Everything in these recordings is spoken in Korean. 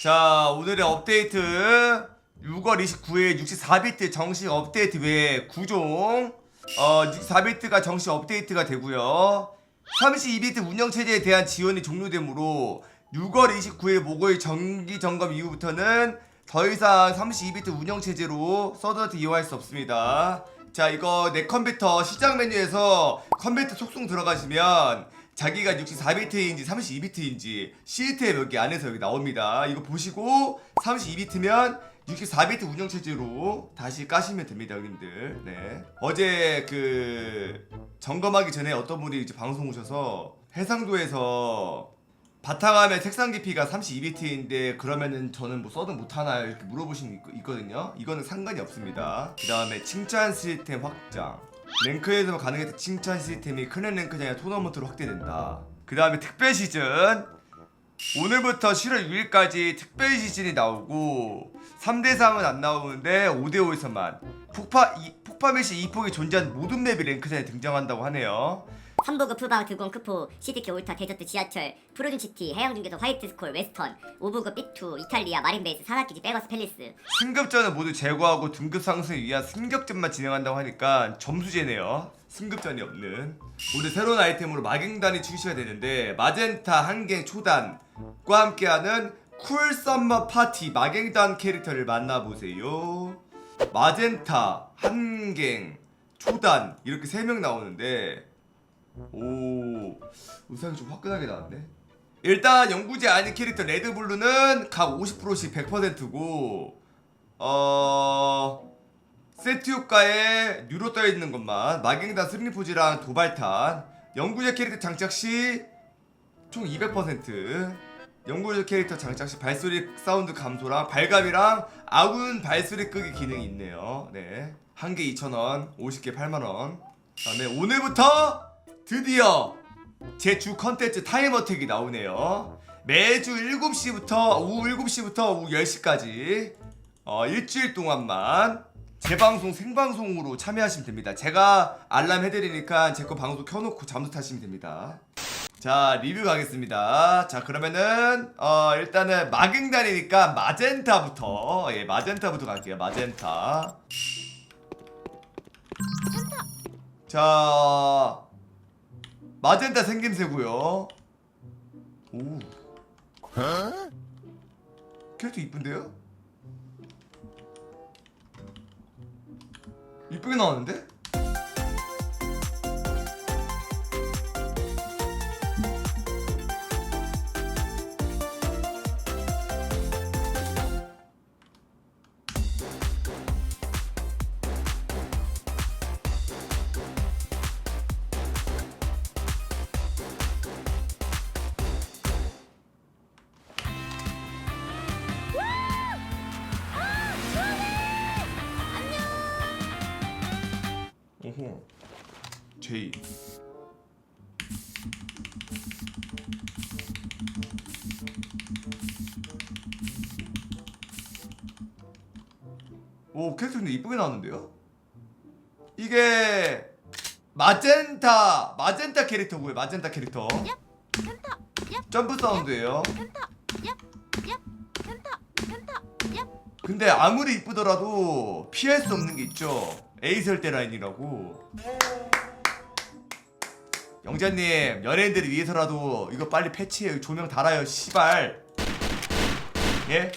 자 오늘의 업데이트 6월 29일 64비트 정식 업데이트 외에 9종 어 64비트가 정식 업데이트가 되고요. 32비트 운영체제에 대한 지원이 종료되므로 6월 29일 목요일 정기 점검 이후부터는 더 이상 32비트 운영체제로 서든어택 이용할 수 없습니다. 자 이거 내 컴퓨터 시작 메뉴에서 컴퓨터 속성 들어가시면 자기가 64비트인지 32비트인지 시트에 몇 개 안에서 여기 나옵니다. 이거 보시고 32비트면 64비트 운영 체제로 다시 까시면 됩니다, 형님들. 네. 어제 그 점검하기 전에 어떤 분이 이제 방송 오셔서 해상도에서 바탕화면 색상 깊이가 32비트인데 그러면은 저는 뭐 써도 못하나요? 이렇게 물어보신 거 있거든요. 이거는 상관이 없습니다. 그 다음에 칭찬 시스템 확장. 랭크에서 가능했던 칭찬 시스템이 클랜 아니라 토너먼트로 확대된다. 그 다음에 특별 시즌. 오늘부터 7월 6일까지 특별 시즌이 나오고 3대3은 안 나오는데 5대5에서만 폭파, 이, 폭파 메시 2폭이 존재하는 모든 맵이 랭크장에 등장한다고 하네요. 삼보그 푸바 드곤 크포 CDK 올타 데저트 지하철 프로준 시티 해양중개소 화이트 스콜 웨스턴 오브그 삐투 이탈리아 마린베이스 산악기지 베거스 팰리스 승급전은 모두 제거하고 등급 상승을 위한 승격전만 진행한다고 하니까 점수제네요. 승급전이 없는. 오늘 새로운 아이템으로 마갱단이 출시가 되는데 마젠타 한갱 초단과 함께하는 쿨 썸머 파티 마갱단 캐릭터를 만나보세요. 마젠타, 한갱, 초단 이렇게 세명 나오는데 오 의상이 좀 화끈하게 나왔네. 일단 연구제 아닌 캐릭터 레드블루는 각 50%씩 100%고 어 세트 효과에 뉴로 떠 있는 것만 마갱단 스리포지랑 도발탄 연구제 캐릭터 장착 시 총 200% 연구제 캐릭터 장착 시 발소리 사운드 감소랑 발감이랑 아군 발소리 끄기 기능이 있네요. 네. 한개 2,000원, 50개 8만 원. 그다음에 오늘부터 드디어 제 주 컨텐츠 타임어택이 나오네요. 매주 7시부터 오후 7시부터 오후 10시까지 어, 일주일 동안만 재방송 생방송으로 참여하시면 됩니다. 제가 알람 해드리니까 제 거 방송 켜놓고 잠수 타시면 됩니다. 자 리뷰 가겠습니다. 자 그러면은 어, 일단은 마갱단이니까 마젠타부터 예 마젠타부터 갈게요. 마젠타. 자 마젠타 생김새고요. 오. 캐릭터 이쁜데요? 이쁘게 나왔는데? 오 캐릭터 근데 이쁘게 나왔는데요? 이게 마젠타 마젠타 캐릭터고요 마젠타 캐릭터. 점프 사운드예요. 근데 아무리 이쁘더라도 피할 수 없는 게 있죠. 에이설대 라인이라고 영자님 연예인들을 위해서라도 이거 빨리 패치해요. 조명 달아요 시발. 예?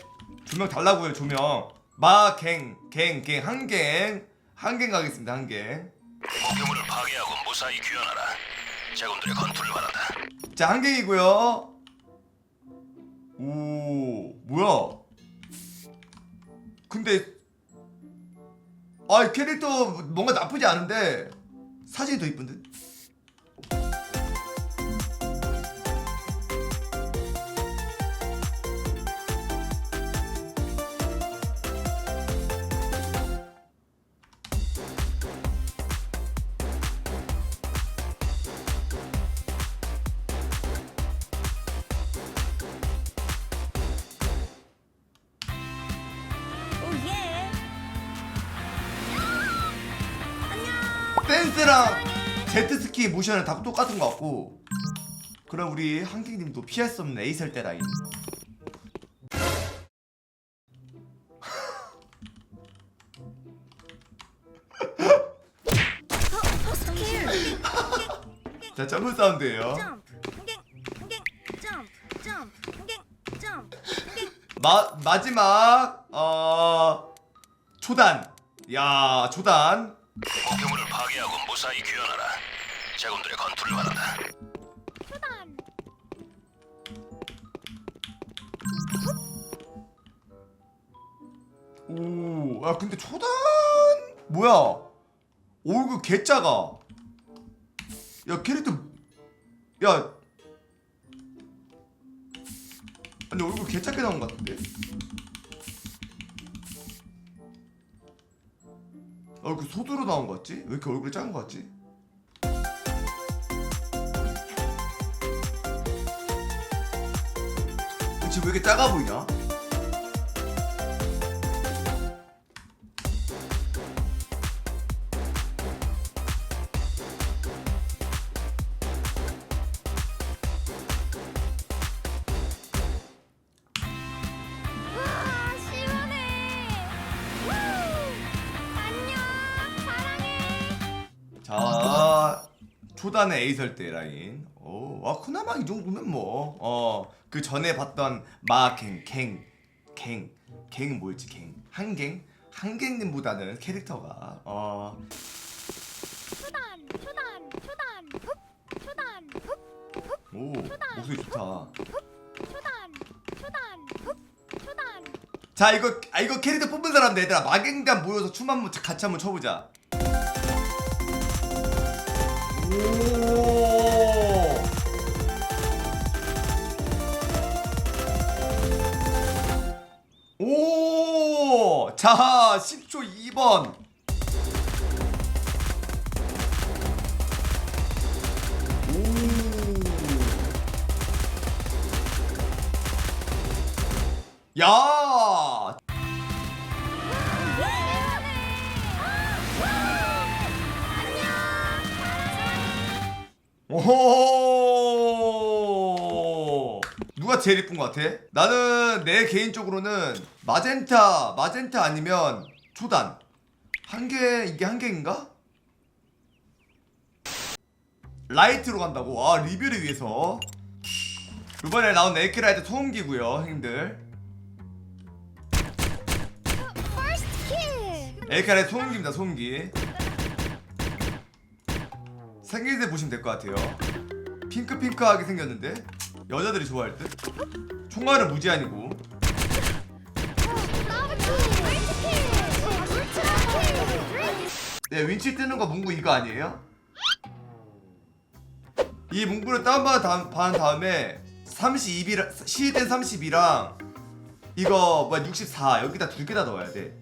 조명 달라고요 조명. 마갱 갱갱 한갱. 한갱 가겠습니다 한갱. 목표물을 파괴하고 무사히 귀환하라. 제군들의 건투를 바란다. 자 한갱이고요. 오 뭐야? 근데 아 캐릭터 뭔가 나쁘지 않은데 사진이 더 이쁜데 댄스랑 제트스키 모션은 다 똑같은 것 같고. 그럼 우리 한기님도 피할 수 없는 에이설 때 라인. 자 점프 사운드예요. 마, 마지막 어 초단. 야 초단. 어, 파괴하고 무사히 귀환하라. 제군들의 건투를 받았다. 오아 근데 초단? 뭐야? 얼굴 개짜가. 야 캐릭터 야. 아니 얼굴 개작게 나온 것 같은데 얼굴 소두로 나온 것 같지? 왜 이렇게 얼굴이 작은 것 같지? 그치 왜 이렇게 작아 보이냐? 초단의 에이설 때 라인. 오와 그나마 이 정도면 뭐 어 그 전에 봤던 마갱 갱 갱 갱 뭐였지 갱? 한갱? 한갱님보다는 캐릭터가 어. 초단 초단 초단 흡 초단 흡오 목소리 좋다. 초단 초단 흡 초단. 자 이거 아 이거 캐릭터 뽑은 사람 얘들아 마갱단 모여서 춤 한번 같이 한번 춰보자 자, 10초 2번. 오. 야! 누가 제일 이쁜 것 같아? 나는 내 개인적으로는 마젠타, 마젠타 아니면 초단. 한 개, 이게 한 개인가? 라이트로 간다고? 아, 리뷰를 위해서. 이번에 나온 에키라이트 소음기고요, 형님들. 에이카의 소음기입니다 소음기 생길 때 보시면 될 것 같아요 핑크핑크하게 생겼는데 여자들이 좋아할 듯? 총알은 무제한이고. 네 윈치 뜨는 거 문구 이거 아니에요? 이 문구를 다운받은 다음, 받은 다음에 32랑 시된 32랑 이거 뭐야 64 여기다 두 개 다 넣어야 돼